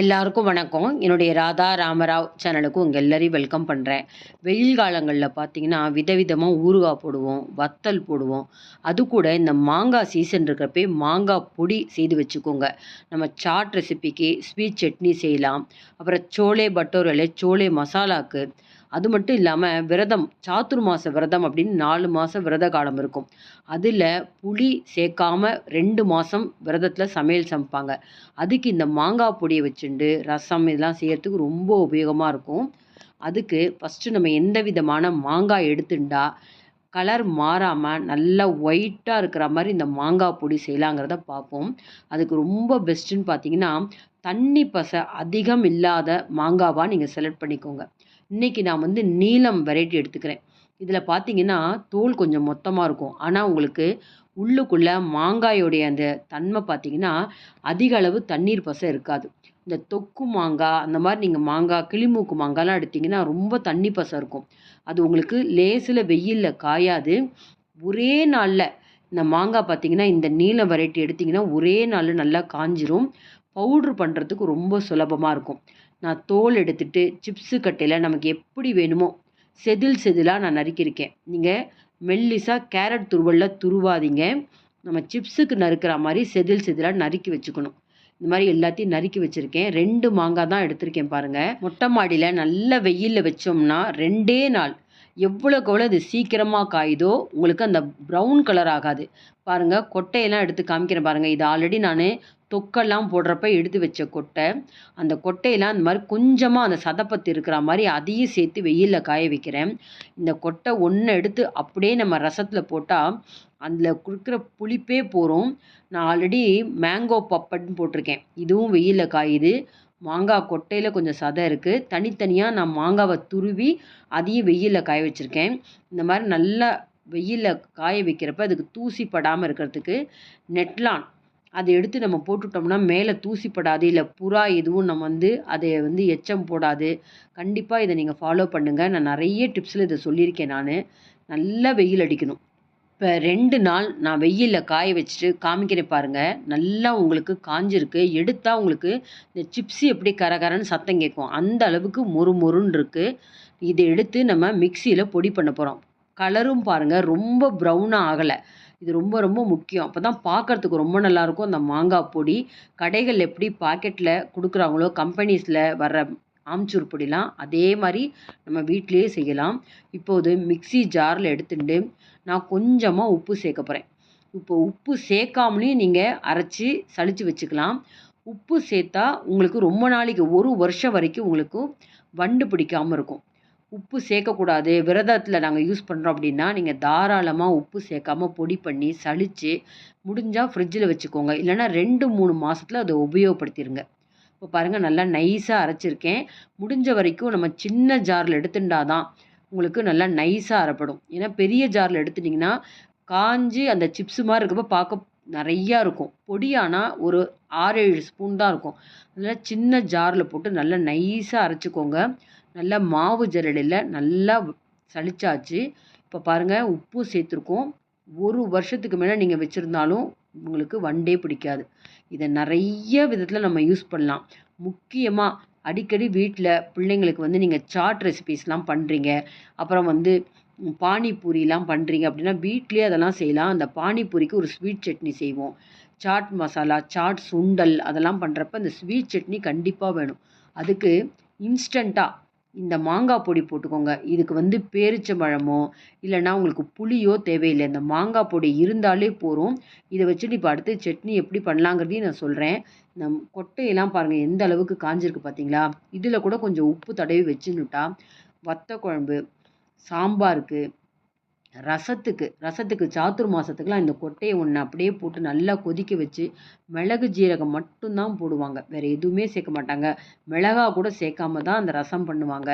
எல்லாருக்கும் வணக்கம். என்னுடைய ராதா ராமராவ் சேனலுக்கு உங்கள் எல்லாரையும் வெல்கம் பண்ணுறேன் வெயில் காலங்களில் பார்த்தீங்கன்னா விதவிதமாக ஊறுகாய் போடுவோம் வத்தல் போடுவோம். அது கூட இந்த மாங்காய் சீசன் இருக்கிறப்பே மாங்காய் பொடி செய்து வச்சுக்கோங்க. நம்ம சாட் ரெசிபிக்கு ஸ்வீட் சட்னி செய்யலாம். அப்புறம் சோலே பட்டோரில் சோலே மசாலாக்கு அது மட்டும் இல்லாமல் விரதம் சாத்துர்மாச விரதம் அப்படின்னு நாலு மாதம் விரத காலம் இருக்கும். அதில் புளி சேர்க்காம ரெண்டு மாதம் விரதத்தில் சமையல் சமைப்பாங்க. அதுக்கு இந்த மாங்காய் பொடியை வச்சுண்டு ரசம் இதெல்லாம் செய்யறதுக்கு ரொம்ப உபயோகமாக இருக்கும். அதுக்கு ஃபஸ்ட்டு நம்ம எந்த விதமான மாங்காய் எடுத்துட்டா கலர் மாறாமல் நல்லா ஒயிட்டாக இருக்கிற மாதிரி இந்த மாங்காய் பொடி செய்யலாங்கிறத பார்ப்போம். அதுக்கு ரொம்ப பெஸ்ட்டுன்னு பார்த்தீங்கன்னா தண்ணி பசை அதிகம் இல்லாத மாங்காவாக நீங்கள் செலக்ட் பண்ணிக்கோங்க. இன்றைக்கி நான் வந்து நீளம் வெரைட்டி எடுத்துக்கிறேன். இதில் பார்த்தீங்கன்னா தோல் கொஞ்சம் மொத்தமாக இருக்கும். ஆனால் உங்களுக்கு உள்ளுக்குள்ளே மாங்காயோடைய அந்த தன்மை பார்த்தீங்கன்னா அதிக அளவு தண்ணீர் பசை இருக்காது. இந்த தொக்கு மாங்காய் அந்த மாதிரி நீங்கள் மாங்காய் கிளிமூக்கு மாங்காய்லாம் எடுத்திங்கன்னா ரொம்ப தண்ணி பசை இருக்கும். அது உங்களுக்கு லேசில் வெயிலில் காயாது. ஒரே நாளில் இந்த மாங்காய் பார்த்தீங்கன்னா இந்த நீல வெரைட்டி எடுத்திங்கன்னா ஒரே நாளில் நல்லா காஞ்சிரும். பவுட்ரு பண்ணுறதுக்கு ரொம்ப சுலபமாக இருக்கும். நான் தோல் எடுத்துட்டு சிப்ஸு கட்டையில் நமக்கு எப்படி வேணுமோ செதில் செதிலாக நான் நறுக்கியிருக்கேன். நீங்கள் மெல்லிசாக கேரட் துருவலில் துருவாதீங்க. நம்ம சிப்ஸுக்கு நறுக்கிற மாதிரி செதில் செதிலாக நறுக்கி வச்சுக்கணும். இந்த மாதிரி எல்லாத்தையும் நறுக்கி வச்சுருக்கேன். ரெண்டு மாங்காய் தான் எடுத்திருக்கேன் பாருங்கள் மொட்டை மாடியில் நல்ல வெயிலில் வச்சோம்னா ரெண்டே நாள் எவ்வளோக்கு எவ்வளோ அது சீக்கிரமாக காயுதோ உங்களுக்கு அந்த ப்ரௌன் கலர் ஆகாது. பாருங்கள் கொட்டையெல்லாம் எடுத்து காமிக்கிறேன் பாருங்கள் இது ஆல்ரெடி நான் தொக்கெல்லாம் போடுறப்ப எடுத்து வச்ச கொட்டை. அந்த கொட்டையெல்லாம் அந்த மாதிரி கொஞ்சமாக அந்த சதப்பத்து இருக்கிற மாதிரி அதையும் சேர்த்து வெயிலில் காய வைக்கிறேன். இந்த கொட்டை ஒன்று எடுத்து அப்படியே நம்ம ரசத்தில் போட்டால் அதில் கொடுக்குற புளிப்பே போகிறோம் நான் ஆல்ரெடி மேங்கோ பப்பட்னு போட்டிருக்கேன். இதுவும் வெயிலில் காயுது. மாங்காய் கொட்டையில் கொஞ்சம் சதை இருக்குது தனித்தனியாக நான் மாங்காவை துருவி அதையும் வெயிலில் காய வச்சுருக்கேன். இந்த மாதிரி நல்லா வெயிலில் காய வைக்கிறப்ப அதுக்கு தூசி படாமல் இருக்கிறதுக்கு நெட்லான். அதை எடுத்து நம்ம போட்டுட்டோம்னா மேலே தூசி படாது இல்லை புறா எதுவும் நம்ம வந்து அதை வந்து எச்சம் போடாது. கண்டிப்பாக இதை நீங்கள் ஃபாலோ பண்ணுங்கள் நான் நிறைய டிப்ஸில் இதை சொல்லியிருக்கேன் நான். நல்லா வெயில் அடிக்கணும். இப்போ ரெண்டு நாள் நான் வெயிலில் காய வச்சுட்டு காமிக்கிறேன் பாருங்கள் நல்லா உங்களுக்கு காஞ்சிருக்கு. எடுத்தால் உங்களுக்கு இந்த சிப்ஸு எப்படி கரகரன்னு சத்தம் கேட்கும். அந்த அளவுக்கு மொறு மொறுன்னு இருக்குது இதை எடுத்து நம்ம மிக்சியில் பொடி பண்ண போகிறோம் கலரும் பாருங்கள் ரொம்ப ப்ரௌனாக ஆகலை. இது ரொம்ப ரொம்ப முக்கியம். அப்போ தான் பார்க்குறதுக்கு ரொம்ப நல்லாயிருக்கும் அந்த மாங்காய் பொடி கடைகள் எப்படி பாக்கெட்டில் கொடுக்குறாங்களோ கம்பெனிஸில் வர்ற ஆம்ச்சூர் பொடிலாம் அதே மாதிரி நம்ம வீட்டிலையே செய்யலாம். இப்போது மிக்சி ஜாரில் எடுத்துட்டு நான் கொஞ்சமாக உப்பு சேர்க்க போகிறேன் இப்போ உப்பு சேர்க்காமலேயும் நீங்கள் அரைச்சி சளிச்சு வச்சுக்கலாம். உப்பு சேர்த்தா உங்களுக்கு ரொம்ப நாளைக்கு ஒரு வருஷம் வரைக்கும் உங்களுக்கு வண்டு பிடிக்காமல் இருக்கும். உப்பு சேர்க்கக்கூடாது. விரதத்தில் நாங்கள் யூஸ் பண்ணுறோம் அப்படின்னா நீங்கள் தாராளமாக உப்பு சேர்க்காம பொடி பண்ணி சளிச்சு முடிஞ்சால் ஃப்ரிட்ஜில் வச்சுக்கோங்க. இல்லைன்னா ரெண்டு மூணு மாதத்தில் அதை உபயோகப்படுத்திடுங்க இப்போ பாருங்கள் நல்லா நைஸாக அரைச்சிருக்கேன். முடிஞ்ச வரைக்கும் நம்ம சின்ன ஜாரில் எடுத்துட்டா தான் உங்களுக்கு நல்லா நைஸாக அரைப்படும். ஏன்னா பெரிய ஜாரில் எடுத்துட்டிங்கன்னா காஞ்சி அந்த சிப்ஸு மாதிரி இருக்கப்போ பார்க்க நிறையா இருக்கும். பொடியானால் ஒரு ஆறு ஏழு ஸ்பூன் தான் இருக்கும். அதனால் சின்ன ஜாரில் போட்டு நல்லா நைஸாக அரைச்சிக்கோங்க. நல்லா மாவு ஜரடியில் நல்லா சளிச்சாச்சு. இப்போ பாருங்கள் உப்பு சேர்த்துருக்கோம். ஒரு வருஷத்துக்கு மேலே நீங்கள் வச்சுருந்தாலும் உங்களுக்கு வண்டே பிடிக்காது. இதை நிறைய விதத்தில் நம்ம யூஸ் பண்ணலாம். முக்கியமாக அடிக்கடி வீட்டில் பிள்ளைங்களுக்கு வந்து நீங்கள் சாட் ரெசிபீஸ்லாம் பண்ணுறீங்க அப்புறம் வந்து பானிபூரிலாம் பண்ணுறீங்க அப்படின்னா வீட்லேயே அதெல்லாம் செய்யலாம். அந்த பானிபூரிக்கு ஒரு ஸ்வீட் சட்னி செய்வோம். சாட் மசாலா சாட் சுண்டல் அதெல்லாம் பண்ணுறப்ப அந்த ஸ்வீட் சட்னி கண்டிப்பாக வேணும். அதுக்கு இன்ஸ்டண்ட்டாக இந்த மாங்காய் பொடி போட்டுக்கோங்க. இதுக்கு வந்து பேரிச்சம்பழமோ இல்லைன்னா உங்களுக்கு புளியோ தேவையில்லை. இந்த மாங்காய் பொடி இருந்தாலே போதும். இதை வச்சுட்டு இப்போ அடுத்து சட்னி எப்படி பண்ணலாங்கிறதையும் நான் சொல்கிறேன் இந்த கொட்டையெல்லாம் பாருங்கள் எந்த அளவுக்கு காஞ்சிருக்கு பார்த்தீங்களா இதில் கூட கொஞ்சம் உப்பு தடவி வச்சுன்னுட்டா வத்த குழம்பு சாம்பாருக்கு ரசத்துக்கு ரசத்துக்கு சாத்துர் மாதத்துக்குலாம் இந்த கொட்டையை ஒன்று அப்படியே போட்டு நல்லா கொதிக்க வச்சு மிளகு ஜீரகம் மட்டும்தான் போடுவாங்க. வேறு எதுவுமே சேர்க்க மாட்டாங்க. மிளகா கூட சேர்க்காம தான் அந்த ரசம் பண்ணுவாங்க.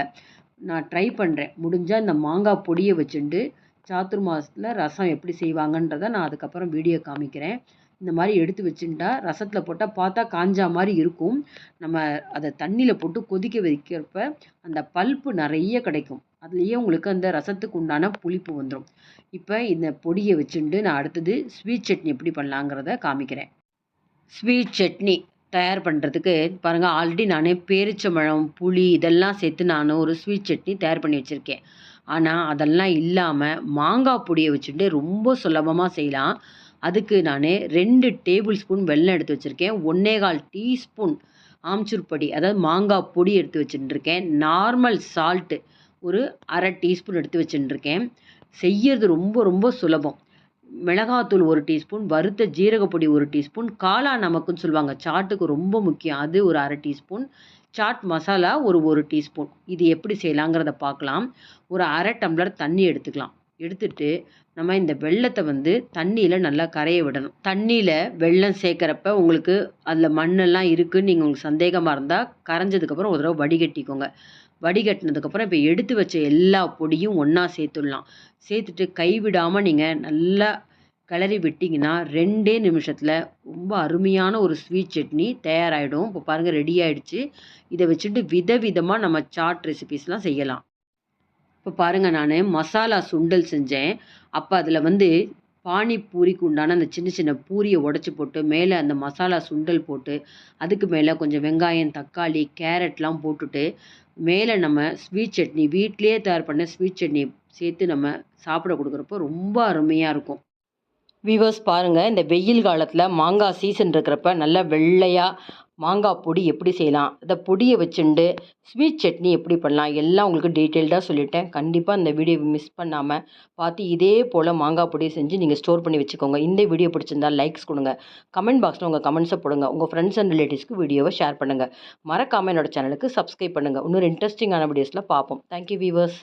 நான் ட்ரை பண்ணுறேன் முடிஞ்சால் இந்த மாங்காய் பொடியை வச்சுட்டு சாத்துர் மாதத்தில் ரசம் எப்படி செய்வாங்கன்றதை நான் அதுக்கப்புறம் வீடியோ காமிக்கிறேன். இந்த மாதிரி எடுத்து வச்சுட்டா ரசத்தில் போட்டால் பார்த்தா காஞ்சா மாதிரி இருக்கும். நம்ம அதை தண்ணியில் போட்டு கொதிக்க வைக்கிறப்ப அந்த பல்ப்பு நிறைய கிடைக்கும். அதுலேயே உங்களுக்கு அந்த ரசத்துக்கு உண்டான புளிப்பு வந்துடும் இப்போ இந்த பொடியை வச்சுட்டு நான் அடுத்தது ஸ்வீட் சட்னி எப்படி பண்ணலாங்கிறத காமிக்கிறேன். ஸ்வீட் சட்னி தயார் பண்ணுறதுக்கு பாருங்கள் ஆல்ரெடி நானே பேரிச்சம்பழம் புளி இதெல்லாம் சேர்த்து நான் ஒரு ஸ்வீட் சட்னி தயார் பண்ணி வச்சுருக்கேன். ஆனால் அதெல்லாம் இல்லாமல் மாங்காய் பொடியை வச்சுட்டு ரொம்ப சுலபமாக செய்யலாம். அதுக்கு நான் ரெண்டு டேபிள் ஸ்பூன் வெல்லம் எடுத்து வச்சுருக்கேன். ஒன்றே கால் டீஸ்பூன் ஆம்ச்சூர் பொடி அதாவது மாங்காய் பொடி எடுத்து வச்சுட்டுருக்கேன். நார்மல் சால்ட்டு ஒரு அரை டீஸ்பூன் எடுத்து வச்சுட்டுருக்கேன் செய்யறது ரொம்ப ரொம்ப சுலபம். மிளகாத்தூள் ஒரு டீஸ்பூன் வறுத்த ஜீரகப்பொடி ஒரு டீஸ்பூன் காளா நமக்குன்னு சொல்லுவாங்க. சாட்டுக்கு ரொம்ப முக்கியம். அது ஒரு அரை டீஸ்பூன். சாட் மசாலா ஒரு ஒரு டீஸ்பூன். இது எப்படி செய்யலாங்கிறத பார்க்கலாம். ஒரு அரை டம்ளர் தண்ணி எடுத்துக்கலாம். எடுத்துட்டு நம்ம இந்த வெள்ளத்தை வந்து தண்ணியில் நல்லா கரைய விடணும். தண்ணியில் வெள்ளம் சேர்க்குறப்ப உங்களுக்கு அதில் மண்ணெல்லாம் இருக்குதுன்னு நீங்கள் உங்களுக்கு சந்தேகமாக இருந்தால் கரைஞ்சதுக்கப்புறம் ஒரு தடவை வடிகட்டிக்கோங்க. வடிகட்டினதுக்கப்புறம் இப்போ எடுத்து வச்ச எல்லா பொடியும் ஒன்றா சேர்த்துடலாம். சேர்த்துட்டு கைவிடாமல் நீங்கள் நல்லா கிளறி விட்டிங்கன்னா ரெண்டே நிமிஷத்தில் ரொம்ப அருமையான ஒரு ஸ்வீட் சட்னி தயாராகிடும் இப்போ பாருங்கள் ரெடி ஆகிடுச்சு இதை வச்சுட்டு விதவிதமாக நம்ம சாட் ரெசிபீஸ்லாம் செய்யலாம். இப்போ பாருங்கள் நான் மசாலா சுண்டல் செஞ்சேன். அப்போ அதில் வந்து பானிபூரிக்கு உண்டான அந்த சின்ன சின்ன பூரியை உடச்சி போட்டு மேலே அந்த மசாலா சுண்டல் போட்டு அதுக்கு மேலே கொஞ்சம் வெங்காயம் தக்காளி கேரட்லாம் போட்டுட்டு மேலே நம்ம ஸ்வீட் சட்னி வீட்டிலேயே தயார் பண்ண ஸ்வீட் சட்னி சேர்த்து நம்ம சாப்பிட கொடுக்குறப்போ ரொம்ப அருமையாக இருக்கும். வீவர்ஸ் பாருங்கள் இந்த வெயில் காலத்தில் மாங்காய் சீசன் இருக்கிறப்ப நல்லா வெள்ளையாக மாங்காய் பொடி எப்படி செய்யலாம்? இந்த பொடியை வச்சுண்டு ஸ்வீட் சட்னி எப்படி பண்ணலாம்? எல்லாம் உங்களுக்கு டீட்டெயில்டாக சொல்லிட்டேன். கண்டிப்பாக இந்த வீடியோவை மிஸ் பண்ணாமல் பார்த்து இதே போல் மாங்காய் பொடியை செஞ்சு நீங்கள் ஸ்டோர் பண்ணி வச்சுக்கோங்க. இந்த வீடியோ பிடிச்சிருந்தா லைக்ஸ் கொடுங்க. கமெண்ட் பாக்ஸில் உங்கள் கமெண்ட்ஸை போடுங்க. உங்கள் ஃப்ரெண்ட்ஸ் அண்ட் ரிலேட்டிவ்ஸ்க்கு வீடியோவை ஷேர் பண்ணுங்கள் மறக்காமல் என்னோடய சேனலுக்கு சப்ஸ்கிரைப் பண்ணுங்கள் இன்னொரு இன்ட்ரெஸ்டிங்கான வீடியோஸில் பார்ப்போம். Thank you viewers